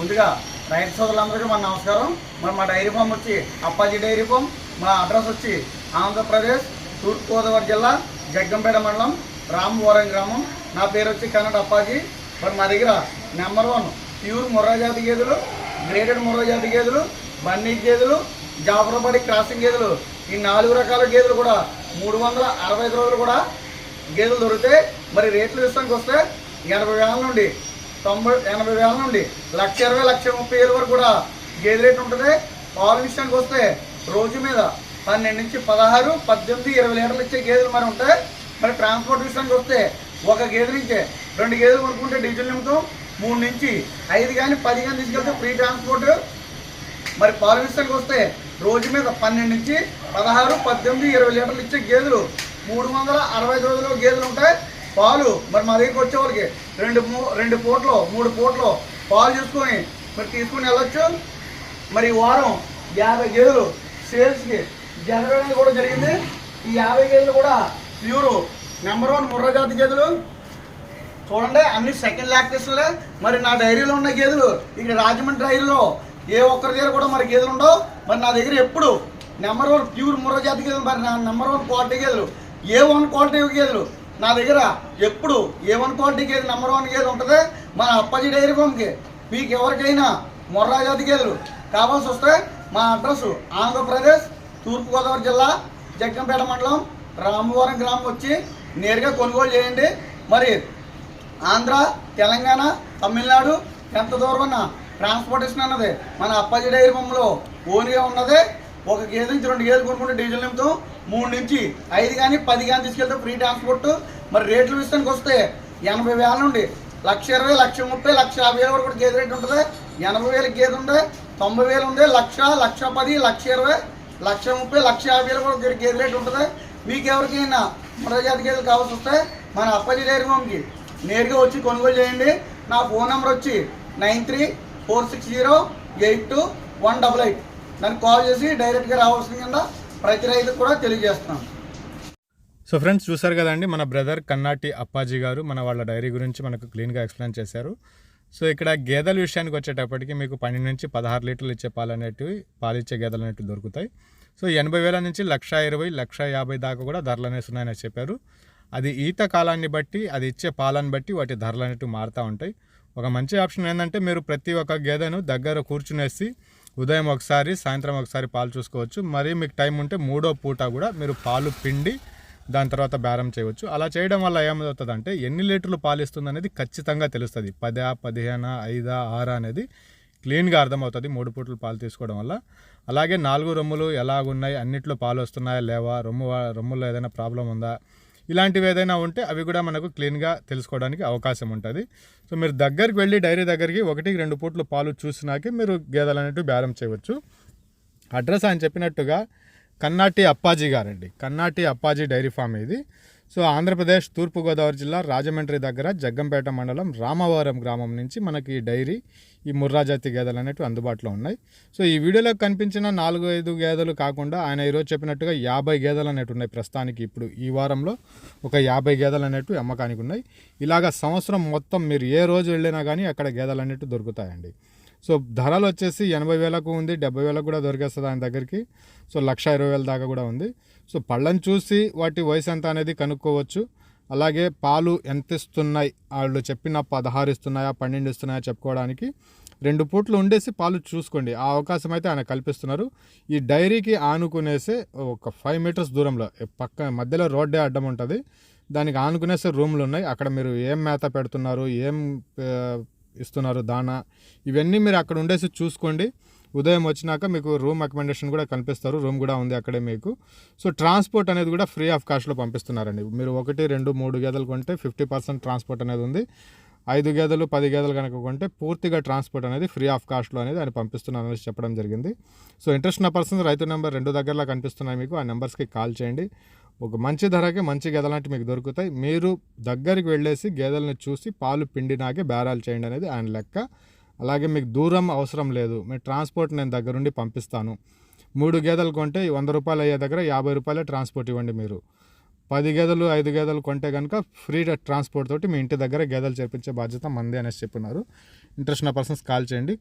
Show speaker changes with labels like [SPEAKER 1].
[SPEAKER 1] ముందుగా రైతు సోదరులందరికీ మన నమస్కారం. మరి మా డైరీ ఫామ్ వచ్చి అప్పాజీ డైరీ ఫామ్. మా అడ్రస్ వచ్చి ఆంధ్రప్రదేశ్ తూర్పుగోదావరి జిల్లా జగ్గంపేట మండలం రామవరం గ్రామం. నా పేరు వచ్చి కన్నడ అప్పాజీ. మరి మా దగ్గర నెంబర్ వన్ ప్యూర్ ముర్రా జాతి గేదెలు గ్రేటెడ్ ముర్రాజాతి గేదెలు బన్నీ గేదెలు జాఫరాబాడి క్రాసింగ్ గేదెలు. ఈ నాలుగు రకాల గేదెలు కూడా మూడు వందల అరవై ఐదు రోజులు కూడా గేదెలు దొరుకుతాయి. మరి రేట్ల విషయానికి వస్తే ఎనభై వేల నుండి తొంభై ఎనభై వేల నుండి లక్ష ఇరవై లక్ష ముప్పై వేల వరకు కూడా గేదె రేట్ ఉంటుంది. పాల విషయానికి వస్తే రోజు మీద పన్నెండు నుంచి పదహారు పద్దెనిమిది ఇరవై లీటర్లు ఇచ్చే గేదెలు మరి ఉంటాయి. మరి ట్రాన్స్పోర్ట్ విషయానికి వస్తే ఒక గేదె నుంచే రెండు గేదెలు కొనుక్కుంటే డీజిల్ నిమిత్తం మూడు నుంచి ఐదు కానీ పది కానీ తీసుకెళ్తే ఫ్రీ ట్రాన్స్పోర్ట్. మరి పాల విషయానికి వస్తే రోజు మీద పన్నెండు నుంచి పదహారు పద్దెనిమిది ఇరవై లీటర్లు ఇచ్చే గేదెలు మూడు వందల అరవై రోజుల్లో గేదెలు ఉంటాయి. పాలు మరి మా దగ్గరికి వచ్చే వాళ్ళకి రెండు మూ రెండు పూటలు మూడు పూటలు పాలు చూసుకొని మరి తీసుకుని వెళ్ళొచ్చు. మరి వారం యాభై గేదెలు సేల్స్కి జరగడం కూడా జరిగింది. ఈ యాభై గేదెలు కూడా ప్యూరు నెంబర్ వన్ ముర్రా జాతి గేదెలు. చూడండి అన్ని సెకండ్ లాక్టేషన్లే మరి నా డైరీలో ఉన్న గేదెలు ఇక్కడ రాజమండ్రి డైరీలో ఏ ఒక్కరి దగ్గర కూడా మరి గేదెలు ఉండవు. మరి నా దగ్గర ఎప్పుడు నెంబర్ వన్ ప్యూర్ ముర్రజాతి గేదెలు మరి నా నెంబర్ వన్ క్వాలిటీ గేదెలు ఏ వన్ క్వాలిటీ గేదెలు నా దగ్గర ఎప్పుడు ఏ వన్ క్వాలిటీ గేదె నెంబర్ వన్ గేదె ఉంటుంది? మన అప్పాజీ డైరీ ఫామ్కి. మీకు ఎవరికైనా మొర్రా జాతి గేదెలు కావాల్సి వస్తే మా అడ్రస్ ఆంధ్రప్రదేశ్ తూర్పుగోదావరి జిల్లా జగ్గంపేట మండలం రామవరం గ్రామం వచ్చి నేరుగా కొనుగోలు చేయండి. మరి ఆంధ్ర తెలంగాణ తమిళనాడు ఎంత దూరం ట్రాన్స్పోర్టేషన్ అన్నది మన అప్పాజీ డైరీ బొమ్మలో ఓన్గా ఉన్నది. ఒక గేదె నుంచి రెండు గేదెలు కొనుక్కుంటే డీజిల్ నింపుతాం మూడు నుంచి ఐదు కానీ పది కానీ తీసుకెళ్తే ఫ్రీ ట్రాన్స్పోర్ట్. మరి రేట్లు విషయానికి వస్తే ఎనభై వేల నుండి లక్ష ఇరవై లక్ష ముప్పై లక్ష యాభై వేల వరకు కూడా గేదె రేట్ ఉంటుంది. ఎనభై వేల గేదె ఉంది తొంభై వేలు ఉంది లక్ష లక్ష పది లక్ష ఇరవై లక్ష ముప్పై లక్ష యాభై వేలు కూడా గేదె రేటు రేట్ ఉంటుంది. మీకు ఎవరికైనా మృతజాతి గేదెలు కావాల్సి వస్తే మన అప్పజీ డైరీ ఫామ్కి నేరుగా వచ్చి కొనుగోలు చేయండి. నా ఫోన్ నెంబర్ వచ్చి nine three four six zero eight two one double eight. నన్ను కాల్ చేసి డైరెక్ట్గా రావాల్సిన కింద ప్రతి రైతుకు కూడా తెలియజేస్తున్నాను.
[SPEAKER 2] సో ఫ్రెండ్స్ చూసారు కదండి మన బ్రదర్ కన్నాటి అప్పాజీ గారు మన వాళ్ళ డైరీ గురించి మనకు క్లీన్గా ఎక్స్ప్లెయిన్ చేశారు. సో ఇక్కడ గేదెల విషయానికి వచ్చేటప్పటికి మీకు పన్నెండు నుంచి పదహారు లీటర్లు ఇచ్చే పాలు అనేటివి పాలిచ్చే గేదెలు అనేటివి దొరుకుతాయి. సో ఎనభై వేల నుంచి లక్ష ఇరవై లక్ష యాభై దాకా కూడా ధరలు అనేస్తున్నాయని ఉన్నాయని చెప్పారు. అది ఈత కాలాన్ని బట్టి అది ఇచ్చే పాలను బట్టి వాటి ధరలు అనేటివి మారుతూ ఉంటాయి. ఒక మంచి ఆప్షన్ ఏంటంటే మీరు ప్రతి ఒక్క గేదెను దగ్గర కూర్చునేసి ఉదయం ఒకసారి సాయంత్రం ఒకసారి పాలు చూసుకోవచ్చు. మరి మీకు టైం ఉంటే మూడో పూట కూడా మీరు పాలు పిండి దాని తర్వాత బేరం చేయవచ్చు. అలా చేయడం వల్ల ఏమవుతుంది అంటే ఎన్ని లీటర్లు పాలు ఇస్తుంది అనేది ఖచ్చితంగా తెలుస్తుంది. పదా పదిహేను ఐదా ఆరా అనేది క్లీన్గా అర్థమవుతుంది మూడు పూటలు పాలు తీసుకోవడం వల్ల. అలాగే నాలుగు రొమ్ములు ఎలాగున్నాయి అన్నిట్లో పాలు వస్తున్నాయా లేవా రొమ్ము రొమ్ముల్లో ఏదైనా ప్రాబ్లం ఉందా ఇలాంటివి ఏదైనా ఉంటే అవి కూడా మనకు క్లీన్గా తెలుసుకోవడానికి అవకాశం ఉంటుంది. సో మీరు దగ్గరికి వెళ్ళి డైరీ దగ్గరికి ఒకటికి రెండు పూట్లు పాలు చూసినాకే మీరు గేదెలు అనేటివి బేరం చేయవచ్చు. అడ్రస్ ఆయన చెప్పినట్టుగా కన్నాటి అప్పాజీ గారండి. కన్నాటి అప్పాజీ డైరీ ఫామ్ ఇది. సో ఆంధ్రప్రదేశ్ తూర్పుగోదావరి జిల్లా రాజమండ్రి దగ్గర జగ్గంపేట మండలం రామవరం గ్రామం నుంచి మనకి ఈ డైరీ ఈ ముర్రా జాతి గేదెలు అనేవి అందుబాటులో ఉన్నాయి. సో ఈ వీడియోలో కనిపించిన నాలుగు ఐదు గేదెలు కాకుండా ఆయన ఈరోజు చెప్పినట్టుగా యాభై గేదెలు అనేవి ఉన్నాయి ప్రస్తుతానికి. ఇప్పుడు ఈ వారంలో ఒక యాభై గేదెలు అనేవి అమ్మకానికి ఉన్నాయి. ఇలాగ సంవత్సరం మొత్తం మీరు ఏ రోజు వెళ్ళినా కానీ అక్కడ గేదెలు అనేవి దొరుకుతాయండి. సో ధరలు వచ్చేసి ఎనభై వేలకు ఉంది డెబ్బై వేలకు కూడా దొరికేస్తుంది ఆయన దగ్గరికి. సో లక్ష ఇరవై వేల దాకా కూడా ఉంది. సో పళ్ళను చూసి వాటి వయసు ఎంత అనేది కనుక్కోవచ్చు. అలాగే పాలు ఎంత ఇస్తున్నాయి వాళ్ళు చెప్పిన పదహారు ఇస్తున్నాయా పన్నెండు ఇస్తున్నాయా చెప్పుకోవడానికి రెండు పూట్లు ఉండేసి పాలు చూసుకోండి. ఆ అవకాశం అయితే ఆయన కల్పిస్తున్నారు. ఈ డైరీకి ఆనుకునేసే ఒక ఫైవ్ మీటర్స్ దూరంలో పక్క మధ్యలో రోడ్డే అడ్డం ఉంటుంది. దానికి ఆనుకునేసే రూమ్లు ఉన్నాయి. అక్కడ మీరు ఏం మేత పెడుతున్నారు ఏం ఇస్తున్నారు దానా. ఇవన్నీ మీరు అక్కడ ఉండేసి చూసుకోండి. ఉదయం వచ్చినాక మీకు రూమ్ అకామిడేషన్ కూడా కనిపిస్తారు. రూమ్ కూడా ఉంది అక్కడే మీకు. సో ట్రాన్స్పోర్ట్ అనేది కూడా ఫ్రీ ఆఫ్ కాస్ట్లో పంపిస్తున్నారండి. మీరు ఒకటి రెండు మూడు గదులు కొంటే ఫిఫ్టీ పర్సెంట్ ట్రాన్స్పోర్ట్ అనేది ఉంది. ఐదు గేదెలు పది గేదెలు కనుక కొంటే పూర్తిగా ట్రాన్స్పోర్ట్ అనేది ఫ్రీ ఆఫ్ కాస్ట్లో అనేది ఆయన పంపిస్తున్నాను అనేసి చెప్పడం జరిగింది. సో ఇంట్రెస్ట్ ఉన్న పర్సన్స్ రైతు నెంబర్ రెండు దగ్గరలో కనిపిస్తున్నాయి మీకు ఆ నెంబర్స్కి కాల్ చేయండి. ఒక మంచి ధరకి మంచి గేదెలాంటి మీకు దొరుకుతాయి. మీరు దగ్గరికి వెళ్ళేసి గేదెలను చూసి పాలు పిండినాకే బేరాలు చేయండి అనేది ఆయన లెక్క. అలాగే మీకు దూరం అవసరం లేదు. మీ ట్రాన్స్పోర్ట్ నేను దగ్గరుండి పంపిస్తాను. మూడు గేదెలు కొంటే వంద రూపాయలు అయ్యే దగ్గర యాభై రూపాయలే ట్రాన్స్పోర్ట్ ఇవ్వండి మీరు. పది గేదెలు ఐదు గేదెలు కొంటే కనుక ఫ్రీ ట్రాన్స్పోర్ట్ తోటి మీ ఇంటి దగ్గర గేదెలు చేర్పించే బాధ్యత మంది అనేసి చెప్పినారు. ఇంట్రెస్ట్ ఉన్న పర్సన్స్ కాల్ చేయండి.